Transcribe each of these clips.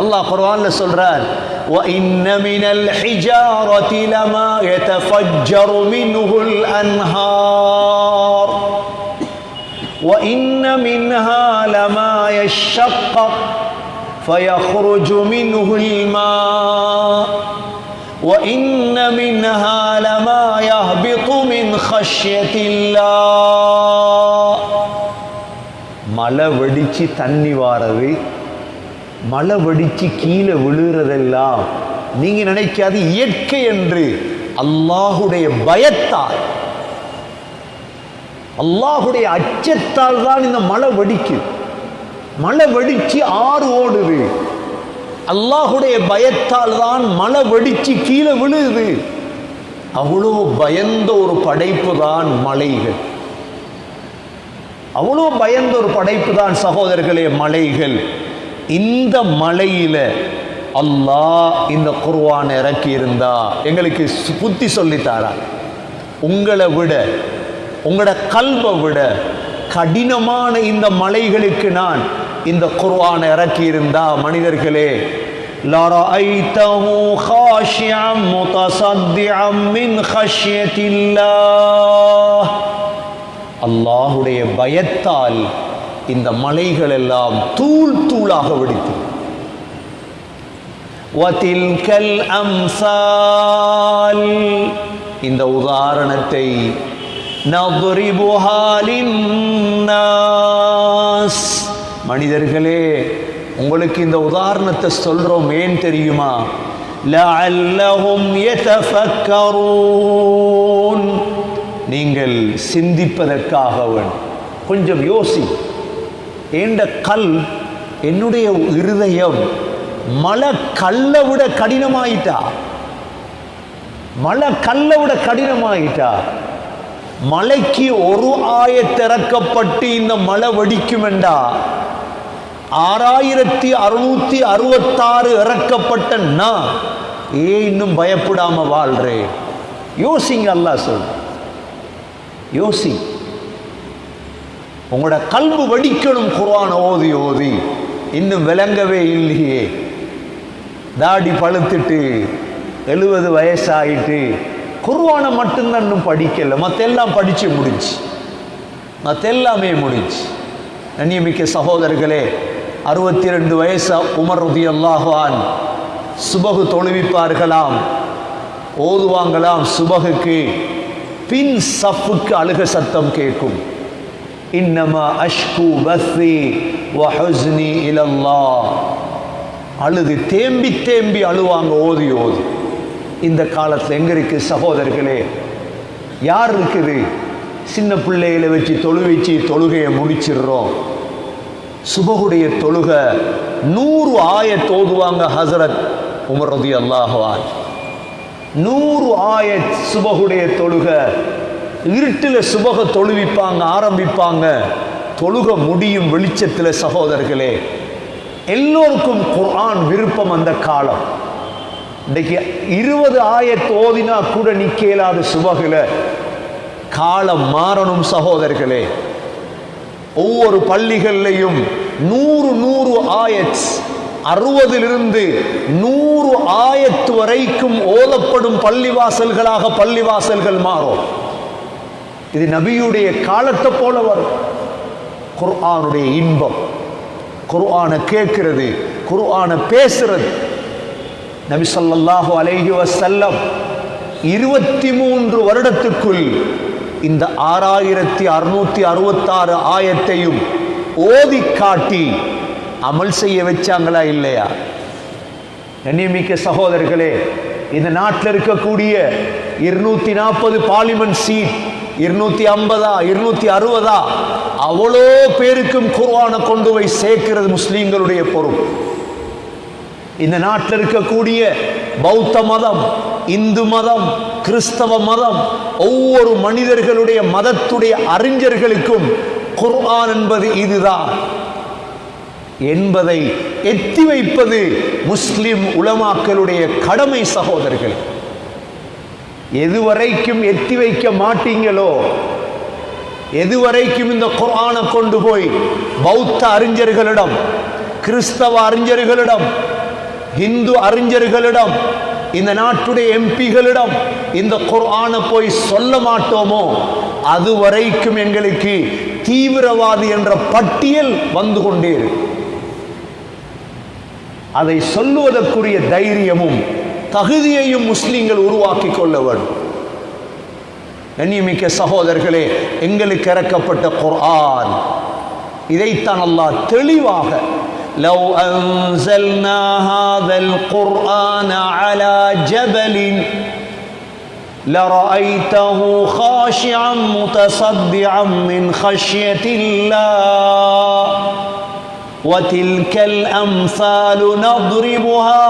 அல்லாஹ் குர்ஆன்ல சொல்றார் وَإِنَّ مِنَ الْحِجَارَةِ لَمَا يَتَفَجَّرُ مِنْهُ الْأَنْهَارُ وَإِنَّ مِنْهَا لَمَا يَشَّقَّقُ فَيَخْرُجُ مِنْهُ الْمَاءُ وَإِنَّ مِنْهَا لَمَا يَهْبِطُ مِنْ خَشْيَةِ اللَّهِ மழை வெடிச்சு தண்ணி வாரது மழை வடித்து கீழே விழுறதெல்லாம் நீங்க நினைக்காது இயற்கை என்று அல்லாஹுடைய பயத்தால். அல்லாஹுடைய அச்சத்தால் தான் இந்த மழை வடிக்கு மழை வடிச்சு ஆறு ஓடுது. அல்லாஹுடைய பயத்தால் தான் மழை வெடிச்சு கீழே விழுது. அவ்வளோ பயந்த ஒரு படைப்பு தான் மலைகள். அவ்வளோ பயந்த ஒரு படைப்பு தான் சகோதரர்களே மலைகள். இந்த மலையில அல்லாஹ் இந்த குர்ஆன் இறக்கி இருந்தா எங்களுக்கு சு- புத்தி சொல்லித்தாரா உங்களை விட உங்களோட கல்வை விட கடினமான இந்த மலைகளுக்கு நான் இந்த குர்ஆன் இறக்கி இருந்தா மனிதர்களே لرأيته خاشعا متصدعا من خشية الله அல்லாஹுடைய பயத்தால் இந்த மலைகள் எல்லாம் தூள் தூளாக வெடித்து. இந்த உதாரணத்தை மனிதர்களே உங்களுக்கு இந்த உதாரணத்தை சொல்றோம் ஏன் தெரியுமா? நீங்கள் சிந்திப்பதற்காக கொஞ்சம் யோசி. ஏண்ட கல் என்னுடைய இருதயம்? மலை கல்லை விட கடினமாயிட்டா? மலை கல்லை விட கடினமாயிட்டா? மலைக்கு ஒரு ஆயத்திறக்கப்பட்டு இந்த மலை வெடிக்கும் என்றா ஆறாயிரத்தி அறுநூத்தி அறுபத்தாறு இறக்கப்பட்ட நான் ஏன் இன்னும் பயப்படாம வாழ்றேன்? யோசிங்க அல்லா சொல் யோசி. உங்களோட கல்வி வெடிக்கணும் குரான் ஓதி ஓதி. இன்னும் விளங்கவே இல்லையே. தாடி பழுத்துட்டு எழுபது வயசாயிட்டு குருவானை மட்டும்தான் இன்னும் படிக்கலை. மற்றெல்லாம் படிச்சு முடிச்சு. மற்றெல்லாமே முடிஞ்சு நன்னியமிக்க சகோதரர்களே அறுபத்தி ரெண்டு வயசா உமர் ரதி அல்லாஹான் சுபகு தொழுவிப்பார்களாம். ஓதுவாங்களாம் சுபகுக்கு. பின் சஃப்புக்கு அழுக சத்தம் கேட்கும். இன்னமா அஷ்கு பஸ்ஸி வஹுஸ்னி இலல்லா அழுது தேம்பி தேம்பி அழுவாங்க ஓதி ஓதி. இந்த காலத்தில் எங்க இருக்கு சகோதரர்களே? யார் இருக்குது? சின்ன பிள்ளைகளை வச்சு தொழுவிச்சு தொழுகையை முடிச்சிடுறோம். சுபகுடைய தொழுக நூறு ஆயத் ஓதுவாங்க ஹசரத் உமரதி அல்லாஹவான் நூறு ஆயத் சுபகுடைய தொழுக இருட்டில் சுபக தொழுவிப்பாங்க ஆரம்பிப்பாங்க. தொழுக முடியும் வெளிச்சத்தில் சகோதரர்களே. எல்லோருக்கும் குர்ஆன் விருப்பம் அந்த காலம். இன்னைக்கு இருபது ஆயத் ஓதினா கூட நிக்க இயலாத காலம் மாறணும் சகோதரர்களே. ஒவ்வொரு பள்ளிகள்லையும் நூறு நூறு ஆயத்ஸ் அறுபதிலிருந்து நூறு ஆயத்து வரைக்கும் ஓதப்படும் பள்ளிவாசல்களாக பள்ளிவாசல்கள் மாறும். இது நபியுடைய காலத்தை போல வரும். குர்ஆனுடைய இன்பம். குர்ஆனை கேட்கிறது குர்ஆனை பேசுறது. நபி சொல்லாஹு அலேஹி வசல்லம் இருபத்தி மூன்று வருடத்துக்குள் இந்த ஆறாயிரத்தி அறுநூத்தி அறுபத்தாறு ஆயத்தையும் ஓதி காட்டி அமல் செய்ய வச்சாங்களா இல்லையா? கண்ணியமிக்க சகோதரர்களே இந்த நாட்டில் இருக்கக்கூடிய இருநூத்தி நாற்பது பார்லிமெண்ட் சீட் இருநூத்தி ஐம்பதா இருநூத்தி அறுபதா? அவ்வளோ பேருக்கும் குர்ஆனை கொண்டு போய் சேர்க்கிறது முஸ்லீம்களுடைய பொறுப்பு. இந்த நாட்டில் இருக்கக்கூடிய பௌத்த மதம் இந்து மதம் கிறிஸ்தவ மதம் ஒவ்வொரு மனிதர்களுடைய மதத்துடைய அறிஞர்களுக்கும் குர்ஆன் என்பது இதுதான். என்பதை எத்தி வைப்பது முஸ்லிம் உலமாக்களுடைய கடமை சகோதரர்கள். எதுவரைக்கும் எத்தி வைக்க மாட்டீங்களோ? எதுவரைக்கும் இந்த குரானை கொண்டு போய் பௌத்த அறிஞர்களிடம் கிறிஸ்தவ அறிஞர்களிடம் இந்து அறிஞர்களிடம் இந்த நாட்டுடைய எம்பிகளிடம் இந்த குர்ஆனை போய் சொல்ல மாட்டோமோ? அது வரைக்கும் எங்களுக்கு தீவிரவாதி என்ற பட்டியல் வந்து கொண்டே இருக்கும் அதை சொல்லுவதற்குரிய தைரியமும் தகுதியையும் முஸ்லிம்கள் உருவாக்கி கொள்ள வேண்டும் கண்ணியமிக்க சகோதரர்களே எங்களுக்கு இறக்கப்பட்ட குர்ஆன் இதைத்தான் அல்லாஹ் தெளிவாக لو أنزلنا هذا القرآن على جبل لرأيته خاشعا متصدعا من خشية الله وتلك الأمثال نضربها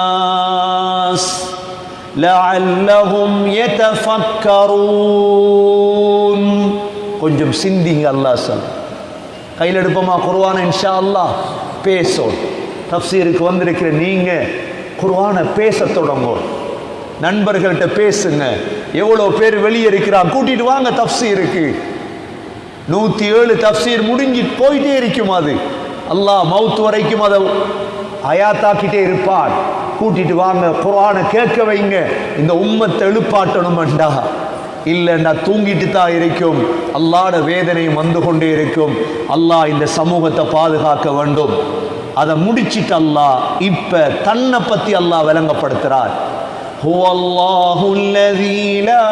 للناس لعلهم يتفكرون கொஞ்சம் சிந்திங்க அல்லாஹ் சொல் கையில் எடுப்போமா குர்ஆன் இன்ஷா அல்லாஹ் பேசும் தப்சீருக்கு வந்திருக்கிற நீங்க குர்ஆனை பேச தொடங்கும் நண்பர்கள்ட்ட பேசுங்க எவ்வளோ பேர் வெளியே இருக்கிறான் கூட்டிட்டு வாங்க தப்சீருக்கு நூத்தி ஏழு தப்சீர் முடிஞ்சு போயிட்டே இருக்கும் அது அல்லாஹ் மவுத் வரைக்கும் அதை அயாத்தாக்கிட்டே இருப்பான் கூட்டிட்டு வாங்க குர்ஆனை கேட்க வைங்க இந்த உம்மத்தை எழுப்பாட்டணும்டா இல்லைன்னா தூங்கிட்டு தான் இருக்கும் அல்லாட வேதனை வந்து கொண்டே இருக்கும் அல்லாஹ் இந்த சமூகத்தை பாதுகாக்க வேண்டும் அதை முடிச்சிட்டு அல்லாஹ் இப்ப தன்னை பத்தி அல்லாஹ் விளங்கப்படுத்துறார் هو الله الذي لا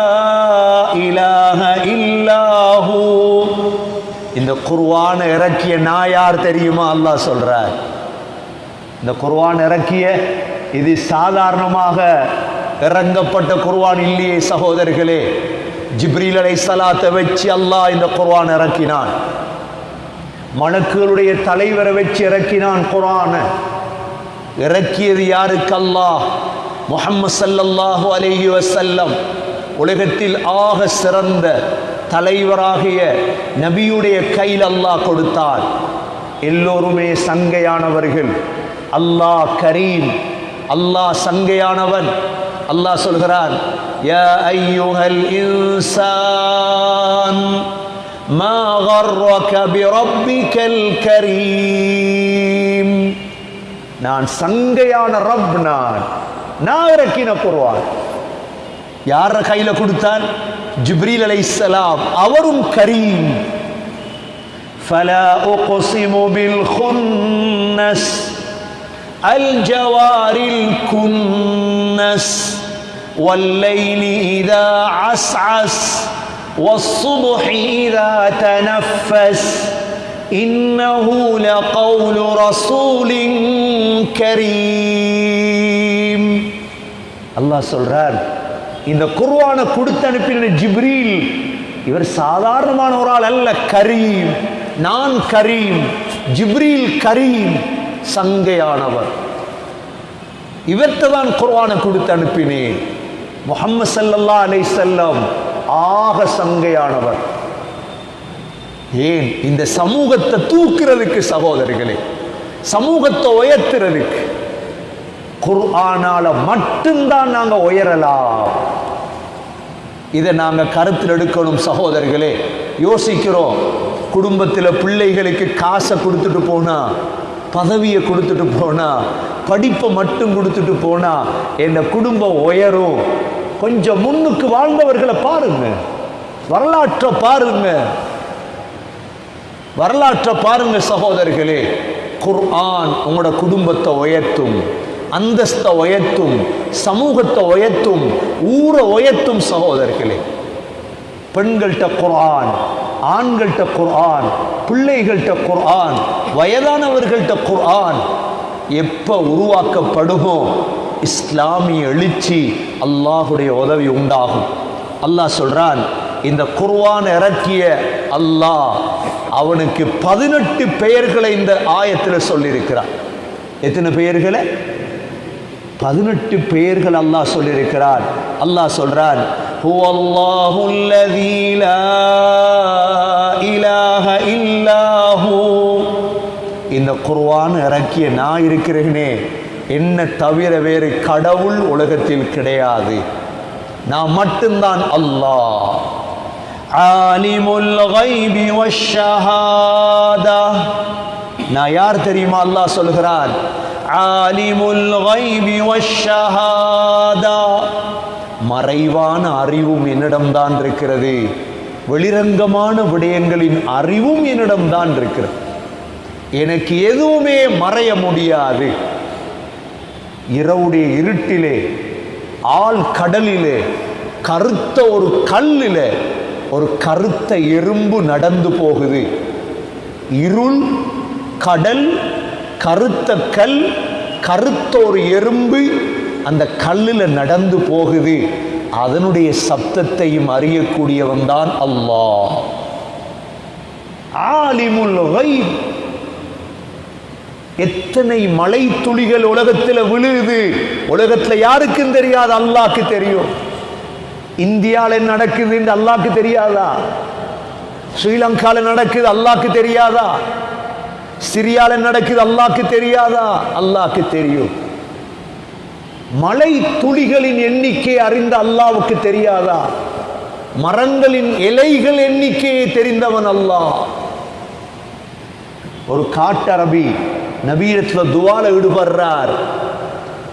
إله إلا هو இந்த குர்வான இறக்கிய நான் யார் தெரியுமா அல்லாஹ் சொல்கிறார் இந்த குர்வான் இறக்கிய இது சாதாரணமாக இறங்கப்பட்ட குர்வான் இல்லையே சகோதரர்களே. ஜிப்ரீல் அலை சலாத்தை வச்சு அல்லாஹ் இந்த குர்வான் இறக்கினான். மலக்குகளுடைய தலைவரை வச்சு இறக்கினான் குரான இறக்கியது யாருக்கு அல்லாஹ்? முஹம்மது ஸல்லல்லாஹு அலைஹி வஸல்லம். உலகத்தில் ஆக சிறந்த தலைவராகிய நபியுடைய கையில் அல்லாஹ் கொடுத்தார் எல்லோருமே சங்கையானவர்கள் அல்லாஹ் கரீம் அல்லாஹ் சங்கையானவன் அல்லாஹ் சொல்கிறான் யா ஐயுஹல் இன்சான் ما غرك بربك الكريم நான் சங்கையான ரப் நான் நான் இறக்கின குர்ஆன் யார கையில கொடுத்தான் ஜிப்ரீல் அலைஹிஸ்ஸலாம் அவரும் கரீம் فلا أقسم بالخنس الجوار الكنس والليل إذا عسعس والصبح إذا تنفس إنه لقول رسول كريم அல்லாஹ் சொல்றார் இந்த குர்வானை கொடுத்து அனுப்பின ஜிப்ரீல் இவர் சாதாரணமான ஒரு ஆள் அல்ல கரீம். நான் கரீம் ஜிப்ரீல் கரீம் சங்கையானவர். இவர்த்த தான் குர்ஆனை கொடுத்து அனுப்பினேன். முகம்மது சல்லல்லா அலை செல்லம் ஆக சங்கையானவர். ஏன்? இந்த சமூகத்தை தூக்குறதுக்கு சகோதரிகளே சமூகத்தை உயர்த்துறதுக்கு. குர்ஆனால மட்டும்தான் நாங்க உயரலாம். இதை நாங்க கருத்தில் எடுக்கணும் சகோதரர்களே. யோசிக்கிறோம். குடும்பத்தில் பிள்ளைகளுக்கு காசை கொடுத்துட்டு போனா பதவியை கொடுத்துட்டு போனா படிப்பை மட்டும் கொடுத்துட்டு போனா என் குடும்பம் உயரும். கொஞ்சம் முன்னுக்கு வாழ்ந்தவர்களை பாருங்க. வரலாற்றை பாருங்க. வரலாற்றை பாருங்க சகோதரர்களே. குர்ஆன் உங்களோட குடும்பத்தை உயர்த்தும். அந்தஸ்தை உயர்த்தும் சமூகத்தை உயர்த்தும் ஊரை உயர்த்தும் சகோதரர்களே. பெண்கள்கிட்ட குர்ஆன் ஆண்கள்கிட்ட குர்ஆன் பிள்ளைகள்கிட்ட குர்ஆன் வயதானவர்கள்ட்ட குர்ஆன். எப்ப உருவாக்கப்படுமோ இஸ்லாமிய எழுச்சி அல்லாஹுடைய உதவி உண்டாகும். அல்லாஹ் சொல்றான் இந்த குர்ஆன் இறக்கிய அல்லாஹ் அவனுக்கு பதினெட்டு பெயர்களை இந்த ஆயத்தில் சொல்லியிருக்கிறான். எத்தனை பெயர்களை? பதினெட்டு பெயர்கள் அல்லாஹ் சொல்லியிருக்கிறார். அல்லாஹ் சொல்கிறார் இந்த குர்வான் இறக்கிய நான் இருக்கிறேனே என்ன தவிர வேறு கடவுள் உலகத்தில் கிடையாது. நான் மட்டும்தான் அல்லாஹ். ஆலிமுல் கைபி வஷஹாதா நான் யார் தெரியுமா அல்லாஹ் சொல்கிறான் ஆலிமுல் கைபி வஷ்ஷஹாதா. மறைவான அறிவும் என்னிடம்தான் இருக்கிறது. வெளிரங்கமான விடயங்களின் அறிவும் என்னிடம்தான் இருக்கிறது. எனக்கு எதுவுமே மறைய முடியாது. இரவுடைய இருட்டிலே ஆள் கடலிலே கருத்த ஒரு கல்லில் ஒரு கருத்த எறும்பு நடந்து போகுது. இருள் கடல் கருத்த கல் கருத்த ஒரு எறும்பு அந்த கல்லில் நடந்து போகுது. அதனுடைய சப்தத்தையும் அறியக்கூடியவன் தான் அல்லாஹ். ஆலிமுல் எத்தனை மழை துளிகள் உலகத்தில் விழுது. உலகத்தில் யாருக்கும் தெரியாது அல்லாக்கு தெரியும். இந்தியாவில் நடக்குது என்று தெரியாதா? ஸ்ரீலங்காவில் நடக்குது அல்லாக்கு தெரியாதா? சிரியால நடக்குது அல்லாக்கு தெரியாதா? அல்லாக்கு தெரியும். மலை துளிகளின் எண்ணிக்கை அறிந்த அல்லாவுக்கு தெரியாதா? மரங்களின் இலைகள் எண்ணிக்கையை தெரிந்தவன் அல்லாஹ் ஒரு காட்டரபி நவீனத்துல துவால ஈடுபடுறார்.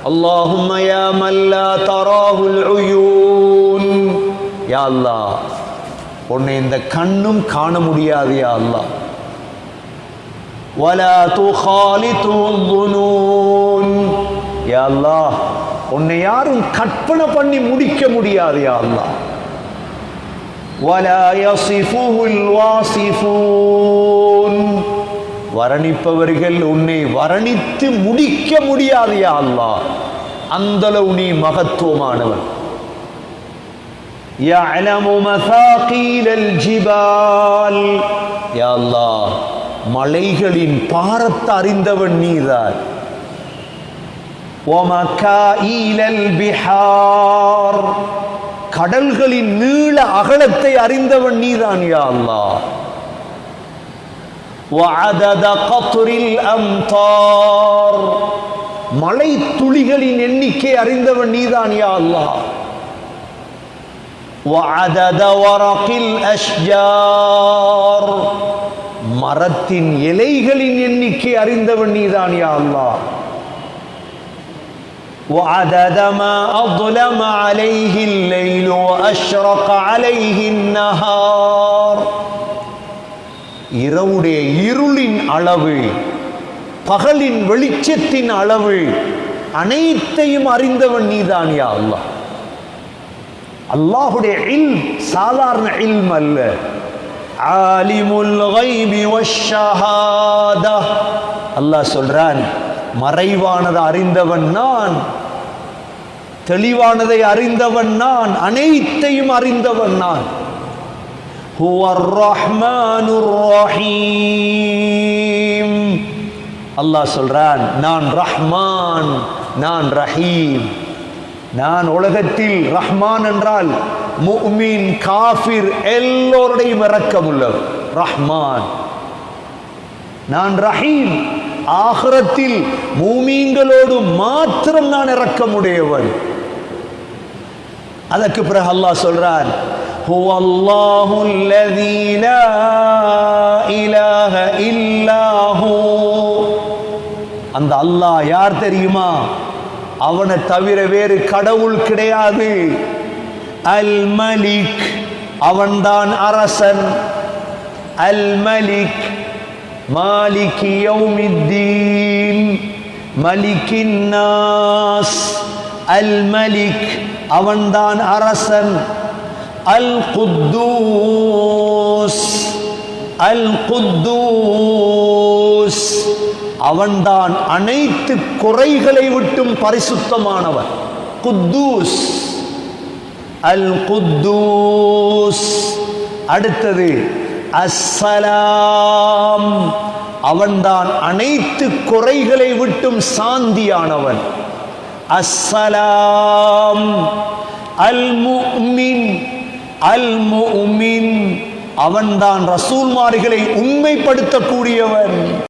அல்லாஹும் யா மல்லா தராஹுல் யா அல்லாஹ் உன்னை இந்த கண்ணும் காண முடியாது யா அல்லாஹ். ولا تخالطه الظنون யா அல்லாஹ் உன்னை யாரும் கற்பனை பண்ணி முடிக்க முடியாது யா அல்லாஹ் ولا يصفه الواصفون வர்ணிப்பவர்கள் உன்னை வர்ணித்து முடிக்க முடியாது யா அல்லாஹ் அந்தளவு நீ மகத்துவமானவன் يعلم مثاقيل الجبال يا الله மலைகளின் பாரத்தை அறிந்தவன் நீதான் ومكائيل البحار கடல்களின் நீள அகலத்தை அறிந்தவன் நீதான் யா அல்லாஹ் وعدد قطر الأمطار மழை துளிகளின் எண்ணிக்கை அறிந்தவன் நீதான் யா அல்லாஹ் وعدد ورق الأشجار மரத்தின் இலைகளின் எண்ணிக்கை அறிந்தவன் நீதான் யா அல்லாஹ் وعدد ما أظلم عليه الليل وأشرق عليه النهار இரவுடைய இருளின் அளவு பகலின் வெளிச்சத்தின் அளவு அனைத்தையும் அறிந்தவன் நீதான் யா அல்லாஹ் அல்லாஹுடைய இல் சாதாரண இல்ம் அல்ல ஆலிமுல் அல்லாஹ் சொல்றான் மறைவானதை அறிந்தவன் நான் தெளிவானதை அறிந்தவன் நான் அனைத்தையும் அறிந்தவன் நான். அல்லாஹ் சொல்றான் நான் ரஹ்மான் நான் ரஹீம். நான் உலகத்தில் ரஹ்மான் என்றால் முஃமின் காஃபிர் எல்லோருடையும் இரக்கமுள்ளவர் ரஹ்மான் நான் ரஹீம் ஆகிரத்தில் மூமீன்களோடு மாத்திரம் நான் இரக்கமுடையவன் அதற்கு பிறகு அல்லாஹ் சொல்றான் هو الله الذي لا إله إلا هو அந்த அல்லாஹ் யார் தெரியுமா அவனை தவிர வேறு கடவுள் கிடையாது. அல் மலிக் அவன்தான் அரசன். அல் மலிக் மாலிக் யௌமித்தீன் மலிக்கின் நாஸ். அல் மலிக் அவன்தான் அரசன். அல் குத்தூஸ் அல் குத்தூஸ் அவன்தான் அனைத்து குறைகளை விட்டும் பரிசுத்தமானவன். குத்தூஸ். அல் குத்தூஸ். அடுத்தது அஸ்ஸலாம். அவன்தான் அனைத்து குறைகளை விட்டும் சாந்தியானவன். அஸ்ஸலாம். அல் முஃமின் அல் முஃமின் அவன்தான் ரசூல்மார்களை உண்மைப்படுத்தக்கூடியவன்.